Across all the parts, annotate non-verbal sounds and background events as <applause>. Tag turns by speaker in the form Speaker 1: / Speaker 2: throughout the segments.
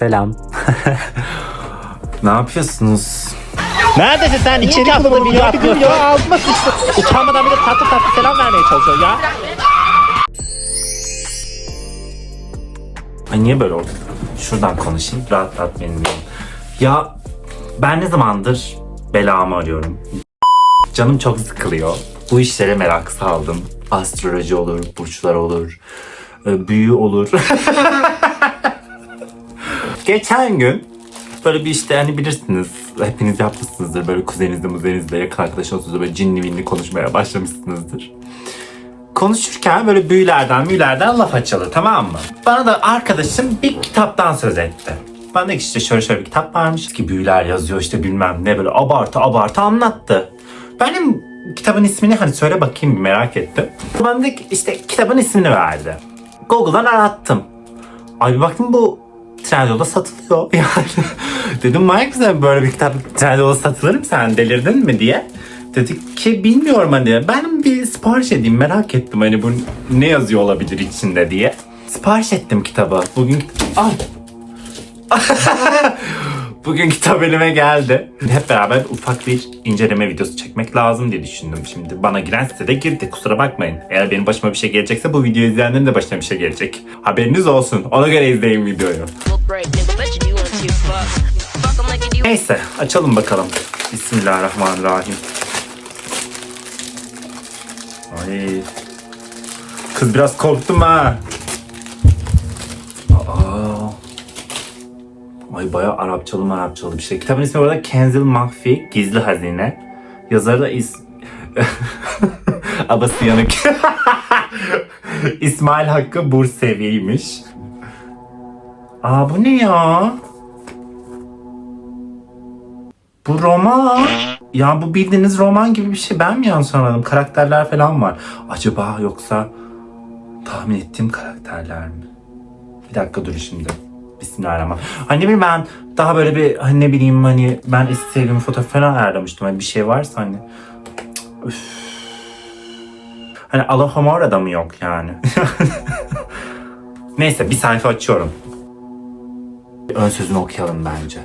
Speaker 1: Selam. <laughs>
Speaker 2: Ne yapıyorsunuz?
Speaker 3: Neredesin sen? İçeri atladı video atıyor. Ya altıma sıçtı. Utanmadan bir de tatlı tatlı selam vermeye çalışıyor ya.
Speaker 2: Ay niye böyle oldu? Şuradan konuşayım. Rahat rahat benim yerim. Ya ben ne zamandır belamı arıyorum. Canım çok sıkılıyor. Bu işlere merak saldım. Astroloji olur, burçlar olur, e, büyü olur. <laughs> Geçen gün böyle bir işte hani bilirsiniz hepiniz yapmışsınızdır böyle kuzeninizle muzeninizle yakın arkadaşınızla böyle cinli vinli konuşmaya başlamışsınızdır konuşurken böyle büyülerden büyülerden laf açıldı tamam mı? Bana da arkadaşım bir kitaptan söz etti. Dedi ki işte şöyle şöyle bir kitap varmış ki büyüler yazıyor işte bilmem ne böyle abartı abartı anlattı. Benim kitabın ismini hani söyle bakayım bir merak ettim. Dedi ki işte kitabın ismini verdi. Google'dan arattım. Ay bir baktım bu Trendyol'da satılıyor. <laughs> Yani dedim manyak mısın böyle bir kitap Trendyol'da satılır mı sen delirdin mi diye. Dedik ki bilmiyorum hani ben bir sipariş edeyim merak ettim hani bu ne yazıyor olabilir içinde diye. Sipariş ettim kitabı. Bugün ay <laughs> <laughs> Bugün kitap elime geldi. Hep beraber ufak bir inceleme videosu çekmek lazım diye düşündüm. Şimdi bana giren sitede girdi kusura bakmayın. Eğer benim başıma bir şey gelecekse bu videoyu izleyenlerin de başına bir şey gelecek. Haberiniz olsun. Ona göre izleyin videoyu. Neyse açalım bakalım. Bismillahirrahmanirrahim. Ay. Kız biraz korktum ha. Ay bayağı Arapçalı Arapçalı bir şey. Kitabın ismi burada Kenzil Mahfi Gizli Hazine. Yazarı da is... <laughs> Abası yanık. <laughs> İsmail Hakkı Bursevi'ymiş. Aa bu ne ya? Bu roman. Ya bu bildiğiniz roman gibi bir şey. Ben mi yanlış anladım? Karakterler falan var. Acaba yoksa tahmin ettiğim karakterler mi? Bir dakika dur şimdi. Bismillahirrahmanirrahim. Hani bileyim ben daha böyle bir hani ne bileyim hani ben sevgilimin fotoğrafı falan ayarlamıştım. Hani bir şey varsa hani. Üf. Hani Alohomora'da mı yok yani? <laughs> Neyse bir sayfa açıyorum. Ön sözünü okuyalım bence.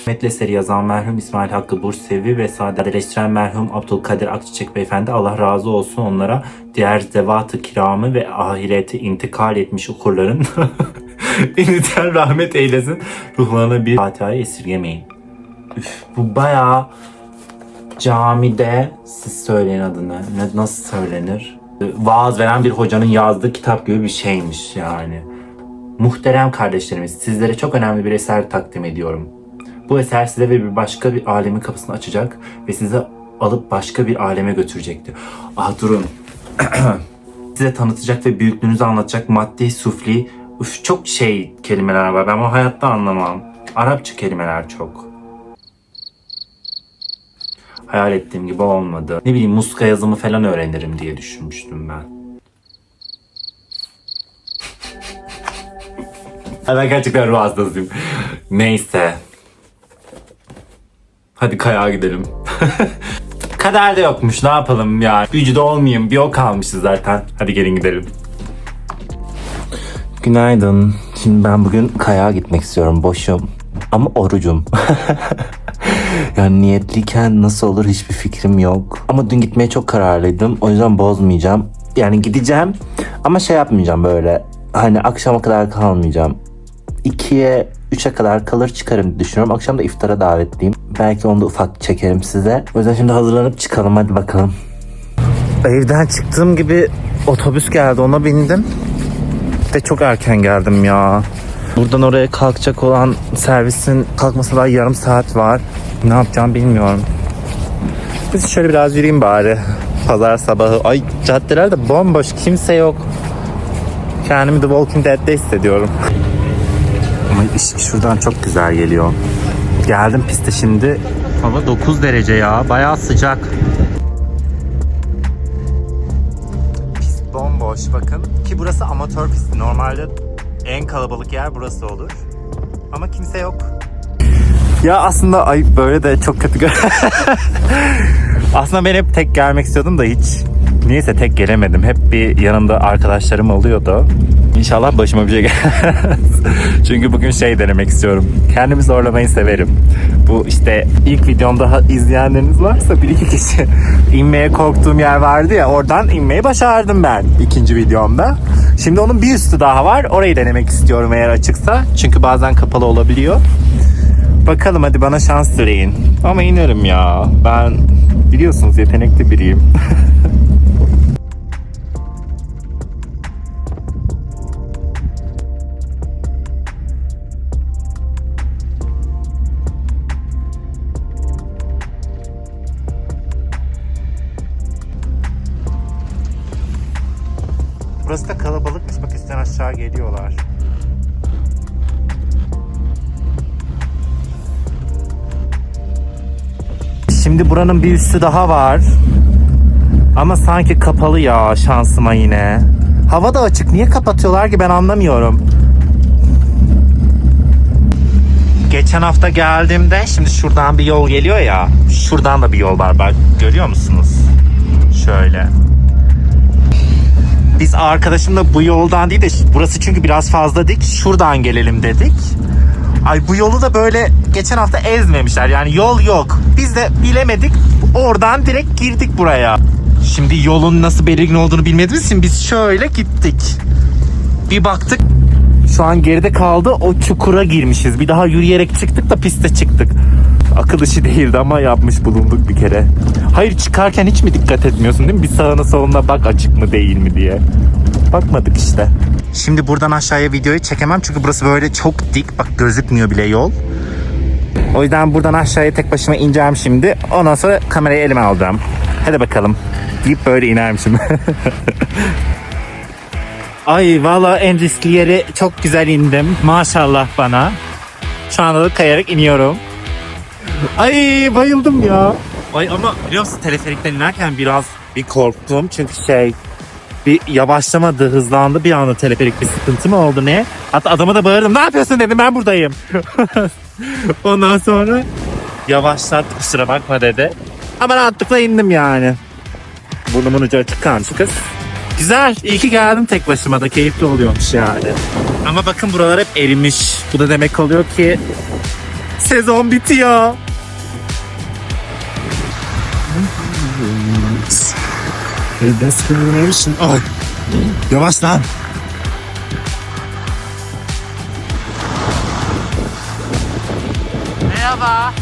Speaker 2: Hikmetli eseri yazan merhum İsmail Hakkı Bursevi ve sadeleştiren merhum Abdülkadir Akçiçek Beyefendi Allah razı olsun onlara diğer zevat-ı kiramı ve ahirete intikal etmiş okurların <laughs> <laughs> yeniden rahmet eylesin. Ruhlarına bir Fatiha'yı esirgemeyin. Üf, bu bayağı camide siz söyleyin adını. Ne, nasıl söylenir? Vaaz veren bir hocanın yazdığı kitap gibi bir şeymiş yani. Muhterem kardeşlerimiz, sizlere çok önemli bir eser takdim ediyorum. Bu eser size ve bir başka bir alemin kapısını açacak ve sizi alıp başka bir aleme götürecektir. Ah durun. <clears throat> size tanıtacak ve büyüklüğünüzü anlatacak maddi, sufli, üf, çok şey kelimeler var. Ben bunu hayatta anlamam. Arapça kelimeler çok. Hayal ettiğim gibi olmadı. Ne bileyim muska yazımı falan öğrenirim diye düşünmüştüm ben. <laughs> Ben gerçekten ruh hastasıyım. Neyse. Hadi kayağa gidelim. <laughs> Kader de yokmuş ne yapalım ya. Büyücü de olmayayım bir o kalmıştı zaten. Hadi gelin gidelim. Günaydın. Şimdi ben bugün kayağa gitmek istiyorum. Boşum. Ama orucum. <laughs> yani niyetliyken nasıl olur hiçbir fikrim yok. Ama dün gitmeye çok kararlıydım. O yüzden bozmayacağım. Yani gideceğim ama şey yapmayacağım böyle. Hani akşama kadar kalmayacağım. 2'ye 3'e kadar kalır çıkarım düşünüyorum. Akşam da iftara davetliyim. Belki onu da ufak çekerim size. O yüzden şimdi hazırlanıp çıkalım hadi bakalım. Evden çıktığım gibi otobüs geldi ona bindim. De çok erken geldim ya. Buradan oraya kalkacak olan servisin kalkmasına daha yarım saat var. Ne yapacağım bilmiyorum. Biz şöyle biraz yürüyeyim bari. Pazar sabahı. Ay caddeler de bomboş. Kimse yok. Kendimi The Walking Dead'de hissediyorum. Ama ışık şuradan çok güzel geliyor. Geldim piste şimdi. Hava 9 derece ya. Bayağı sıcak. Bomboş bakın. Ki burası amatör pisti. Normalde en kalabalık yer burası olur. Ama kimse yok. Ya aslında ay böyle de çok kötü <laughs> Aslında ben hep tek gelmek istiyordum da hiç Niyeyse tek gelemedim. Hep bir yanımda arkadaşlarım oluyordu. İnşallah başıma bir şey gelmez. <laughs> Çünkü bugün şey denemek istiyorum. Kendimi zorlamayı severim. Bu işte ilk videomda izleyenleriniz varsa bir iki kişi <laughs> inmeye korktuğum yer vardı ya oradan inmeyi başardım ben ikinci videomda. Şimdi onun bir üstü daha var. Orayı denemek istiyorum eğer açıksa. Çünkü bazen kapalı olabiliyor. Bakalım hadi bana şans dileyin. Ama inerim ya. Ben biliyorsunuz yetenekli biriyim. <laughs> geliyorlar. Şimdi buranın bir üstü daha var. Ama sanki kapalı ya şansıma yine. Hava da açık. Niye kapatıyorlar ki ben anlamıyorum. Geçen hafta geldiğimde şimdi şuradan bir yol geliyor ya. Şuradan da bir yol var bak. Görüyor musunuz? Şöyle. Biz arkadaşımla bu yoldan değil de burası çünkü biraz fazla dik. Şuradan gelelim dedik. Ay bu yolu da böyle geçen hafta ezmemişler. Yani yol yok. Biz de bilemedik. Oradan direkt girdik buraya. Şimdi yolun nasıl belirgin olduğunu bilmediğimiz için biz şöyle gittik. Bir baktık şu an geride kaldı o çukura girmişiz. Bir daha yürüyerek çıktık da piste çıktık. Akıl işi değildi ama yapmış bulunduk bir kere. Hayır çıkarken hiç mi dikkat etmiyorsun değil mi? Bir sağına soluna bak açık mı değil mi diye. Bakmadık işte. Şimdi buradan aşağıya videoyu çekemem çünkü burası böyle çok dik. Bak gözükmüyor bile yol. O yüzden buradan aşağıya tek başıma ineceğim şimdi. Ondan sonra kamerayı elime alacağım. Hadi bakalım. Deyip böyle inermişim. <laughs> Ay valla en riskli yeri çok güzel indim. Maşallah bana. Şu anda da kayarak iniyorum. Ay bayıldım ya. Ay ama biliyor musun teleferikten inerken biraz bir korktum. Çünkü şey bir yavaşlamadı, hızlandı bir anda teleferik bir sıkıntı mı oldu ne? Hatta adama da bağırdım. Ne yapıyorsun dedim ben buradayım. <laughs> Ondan sonra yavaşlattı kusura bakma dedi. Ama rahatlıkla indim yani. Burnumun ucu açık kalmış kız. Güzel. iyi ki geldim tek başıma da keyifli oluyormuş yani. Ama bakın buralar hep erimiş. Bu da demek oluyor ki sezon bitiyor. Discrimination. Ay. Yavaş lan.
Speaker 3: Merhaba. Aa,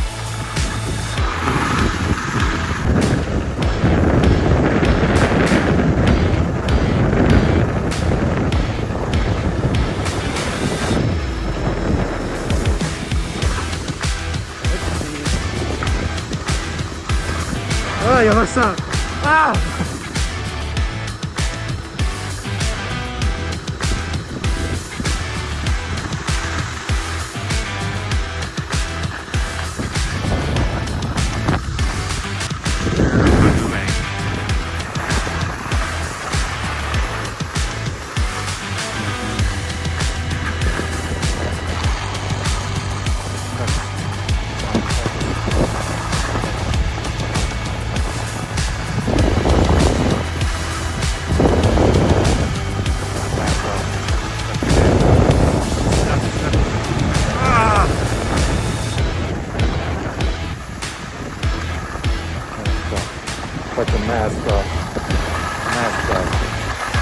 Speaker 2: Off.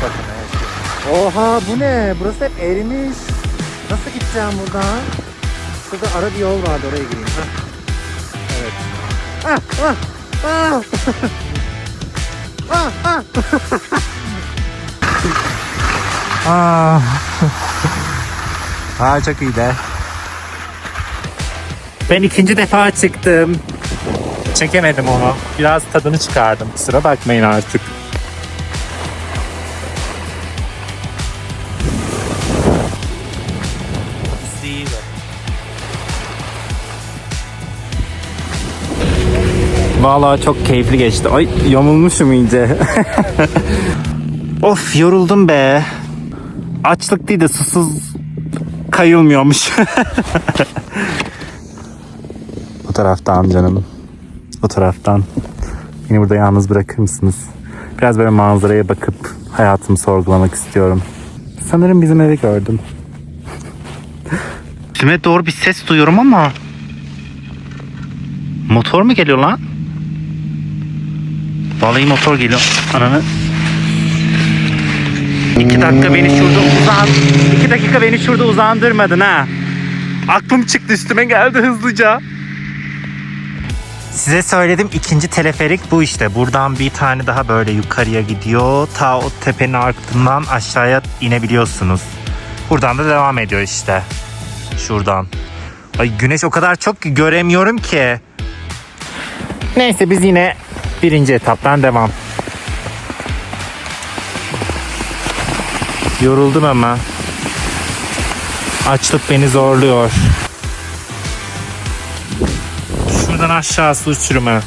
Speaker 2: Bakın mask off. Oha bu ne? Burası hep erimiş. Nasıl gideceğim buradan? Şurada ara bir yol vardı oraya gireyim. Hah. Evet. Ah, ah, ah. ah, ah. <laughs> ah. ha çok iyi de. Ben ikinci defa çıktım. Çekemedim onu. Biraz tadını çıkardım. Kusura bakmayın artık. Vallahi çok keyifli geçti. Ay yamulmuşum iyice. <laughs> of yoruldum be. Açlık değil de susuz kayılmıyormuş. <laughs> Bu taraftan canım. Bu taraftan. Beni burada yalnız bırakır mısınız? Biraz böyle manzaraya bakıp hayatımı sorgulamak istiyorum. Sanırım bizim evi gördüm. <laughs> Kime doğru bir ses duyuyorum ama Motor mu geliyor lan? Vallahi motor geliyor. Ananı. İki dakika beni şurada uzan. İki dakika beni şurada uzandırmadın ha. Aklım çıktı üstüme geldi hızlıca. Size söyledim ikinci teleferik bu işte. Buradan bir tane daha böyle yukarıya gidiyor. Ta o tepenin ardından aşağıya inebiliyorsunuz. Buradan da devam ediyor işte. Şuradan. Ay güneş o kadar çok ki göremiyorum ki. Neyse biz yine birinci etaptan devam. Yoruldum ama. Açlık beni zorluyor. Aşağısı uçuruma.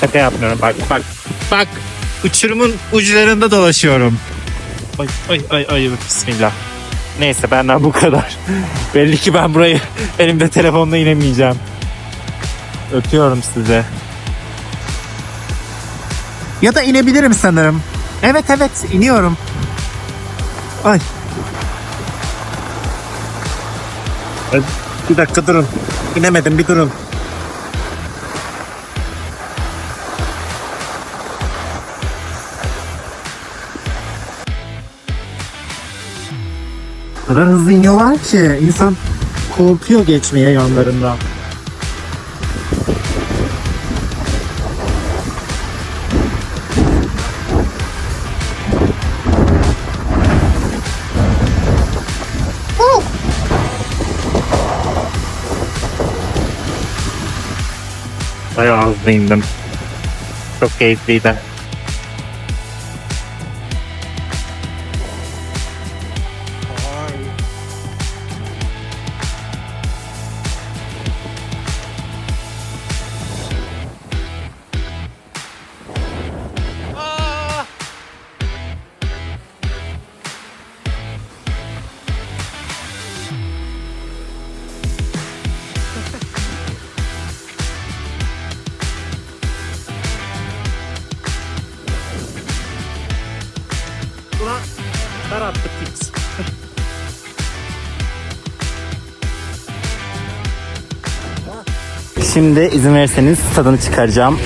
Speaker 2: Şaka yapmıyorum bak bak. Bak uçurumun uçlarında dolaşıyorum. Ay ay ay ay bismillah. Neyse benden bu kadar. <laughs> Belli ki ben burayı <laughs> elimde telefonla inemeyeceğim. Öpüyorum size. Ya da inebilirim sanırım. Evet evet iniyorum. Ay. Ay, Bir dakika durun. İnemedim bir durun. Kadar hızlı iniyorlar ki insan korkuyor geçmeye yanlarından. Bayağı hızlı indim. Çok keyifliydi. Şimdi izin verirseniz tadını çıkaracağım.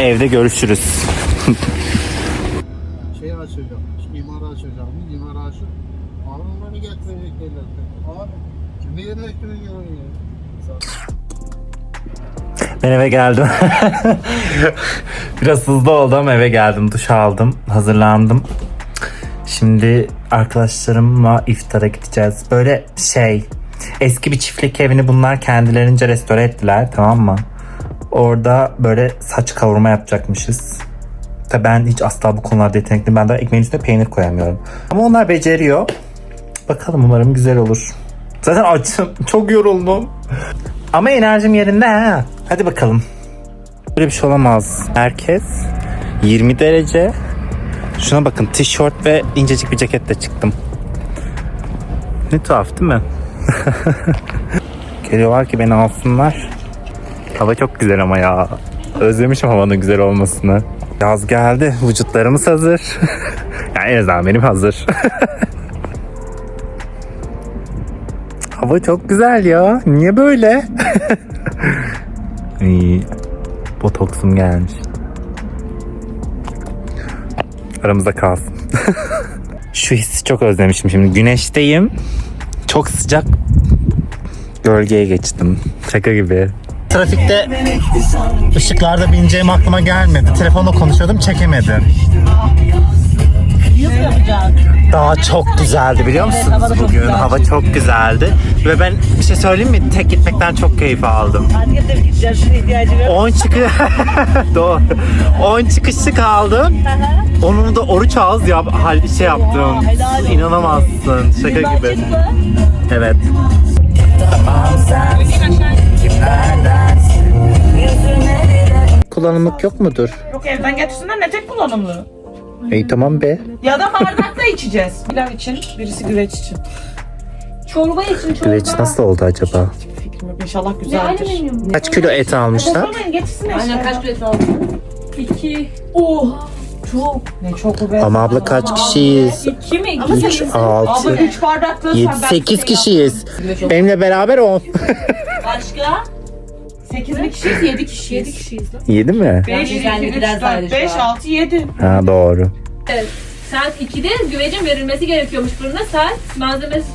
Speaker 2: Evde görüşürüz.
Speaker 1: şey açacağım, imar açacağım, imar açıp Almanları getirecekler. Abi, kimi yerleştiriyor ya?
Speaker 2: Ben eve geldim. <laughs> Biraz hızlı oldu ama eve geldim. Duş aldım. Hazırlandım. Şimdi arkadaşlarımla iftara gideceğiz. Böyle şey eski bir çiftlik evini bunlar kendilerince restore ettiler tamam mı? Orada böyle saç kavurma yapacakmışız. Tabii ben hiç asla bu konularda yetenekliyim. Ben de ekmeğin üstüne peynir koyamıyorum. Ama onlar beceriyor. Bakalım umarım güzel olur. Zaten açım. <laughs> Çok yoruldum. Ama enerjim yerinde ha. Hadi bakalım. Böyle bir şey olamaz. Herkes 20 derece. Şuna bakın tişört ve incecik bir ceketle çıktım. Ne tuhaf değil mi? <laughs> Geliyorlar ki beni alsınlar. Hava çok güzel ama ya. Özlemişim havanın güzel olmasını. Yaz geldi. Vücutlarımız hazır. <laughs> yani en azından benim hazır. <laughs> Hava çok güzel ya. Niye böyle? İyi. Botoksum gelmiş. Aramızda kalsın. Şu hissi çok özlemişim şimdi. Güneşteyim. Çok sıcak. Gölgeye geçtim. Şaka gibi. Trafikte ışıklarda bineceğim aklıma gelmedi. Telefonla konuşuyordum çekemedim. Daha çok güzeldi biliyor musunuz bugün? Hava çok güzeldi. Ve ben bir şey söyleyeyim mi? Tek gitmekten çok keyif aldım. 10 çıkı <laughs> Doğru. 10 çıkışlık aldım. Onun da oruç ağız yap şey yaptım. İnanamazsın. Şaka gibi. Evet. Kullanımlık yok mudur?
Speaker 4: Yok evden getirsinler ne tek kullanımlı.
Speaker 2: İyi tamam be.
Speaker 4: Ya da bardakta içeceğiz. Pilav için, birisi güveç için.
Speaker 5: Çorba için çorba.
Speaker 2: Güveç nasıl oldu acaba?
Speaker 4: Fikrim yok. İnşallah güzeldir.
Speaker 2: Kaç kilo et almışlar?
Speaker 4: Getirsinler
Speaker 5: Aynen kaç kilo aldın? İki.
Speaker 4: Oh.
Speaker 5: Çok.
Speaker 4: Ne çok be.
Speaker 2: Ama abla kaç kişiyiz?
Speaker 5: İki mi?
Speaker 2: 3,
Speaker 4: Abla
Speaker 2: 6,
Speaker 4: 3 bardaklı
Speaker 2: 7, 8 kişiyiz. Benimle beraber 10. <laughs>
Speaker 5: Başka?
Speaker 4: 8 mi kişiyiz 7 kişiyiz. 7
Speaker 5: kişiyiz.
Speaker 2: 7 mi?
Speaker 4: 5,
Speaker 5: Yani ben
Speaker 4: 2, 3,
Speaker 5: biraz daha
Speaker 4: 4, 5,
Speaker 5: şu an.
Speaker 4: 6, 7.
Speaker 2: Ha doğru.
Speaker 5: Evet. Saat 2'de güvecin verilmesi gerekiyormuş fırına. Saat malzemesi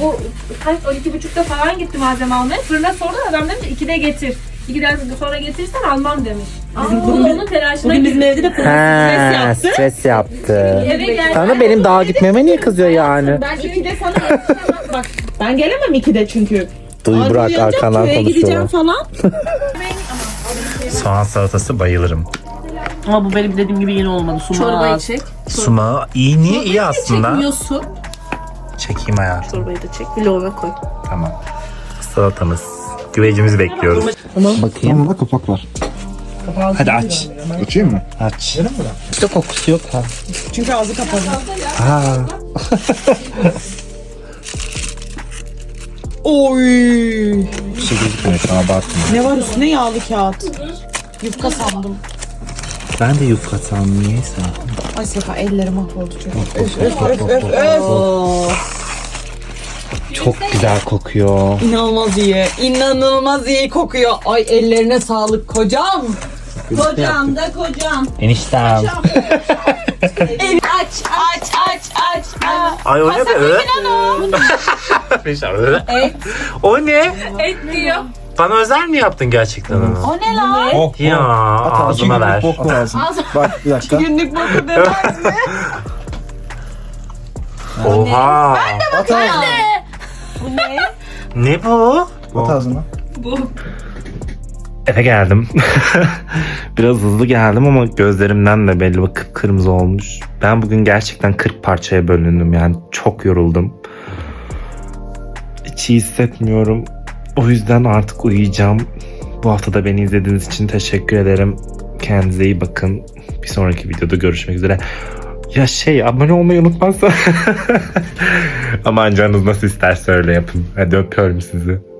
Speaker 5: bu kaç 12.30'da falan gitti malzeme almaya. Fırına sordu adam demiş 2'de getir. 2'den sonra getirirsen almam demiş. Bizim bugün, onun telaşına
Speaker 4: Bugün bizim evde de
Speaker 2: Ha,
Speaker 4: stres yaptı.
Speaker 2: stres yaptı.
Speaker 5: Eve geldi.
Speaker 2: Sana benim dağa gitmeme niye kızıyor yani?
Speaker 4: Ben 2'de sana yetişemem. Bak ben gelemem 2'de çünkü.
Speaker 2: Duy
Speaker 4: Ay,
Speaker 2: Burak
Speaker 4: uyanacağım,
Speaker 2: arkandan
Speaker 4: köye gideceğim
Speaker 2: konuşuyorlar.
Speaker 4: falan.
Speaker 2: Soğan salatası bayılırım.
Speaker 6: Ama bu benim dediğim gibi yeni olmadı. Sumağı
Speaker 5: Çorbayı çek.
Speaker 2: Suma iyi niye iyi aslında.
Speaker 5: Çekmiyorsun.
Speaker 2: Çekeyim hayatım.
Speaker 6: Çorbayı da çek. Bir loğuna koy.
Speaker 2: Tamam. Salatamız. Güvecimizi bekliyoruz. Bakayım.
Speaker 7: Ama da kapak var.
Speaker 2: Hadi aç.
Speaker 7: Açayım mı?
Speaker 2: Aç. İşte kokusu yok ha.
Speaker 4: Çünkü ağzı kapalı.
Speaker 2: Ha. <laughs>
Speaker 4: Oy.
Speaker 2: Bir şey gözükmüyor şu an abartma.
Speaker 4: Ne var üstüne yağlı kağıt. Yufka sandım.
Speaker 2: Ben de yufka sandım niyeyse.
Speaker 4: Ay Sefa ellerim mahvoldu çok. Öf öf öf öf öf. Oo,
Speaker 2: Çok güzel kokuyor.
Speaker 4: İnanılmaz iyi. İnanılmaz iyi kokuyor. Ay ellerine sağlık kocam. Kocam da kocam.
Speaker 2: Eniştem. <laughs>
Speaker 4: Aç aç aç aç.
Speaker 2: Ay o ne be? Eniştem, <laughs> ö. O ne?
Speaker 5: Et diyor.
Speaker 2: Bana özel mi yaptın gerçekten onu?
Speaker 4: O ne lan?
Speaker 7: Oh,
Speaker 2: Ya ağzıma ver.
Speaker 7: Bok lazım. Bak bir dakika.
Speaker 4: Günlük boku demez mi?
Speaker 2: Oha.
Speaker 7: At ağzına.
Speaker 2: Ne bu?
Speaker 7: At ağzına.
Speaker 2: Eve geldim. <laughs> Biraz hızlı geldim ama gözlerimden de belli bak kıpkırmızı olmuş. Ben bugün gerçekten 40 parçaya bölündüm yani çok yoruldum. Hiç iyi hissetmiyorum. O yüzden artık uyuyacağım. Bu hafta da beni izlediğiniz için teşekkür ederim. Kendinize iyi bakın. Bir sonraki videoda görüşmek üzere. Ya şey abone olmayı unutmazsa. <laughs> Aman canınız nasıl isterse öyle yapın. Hadi öpüyorum sizi.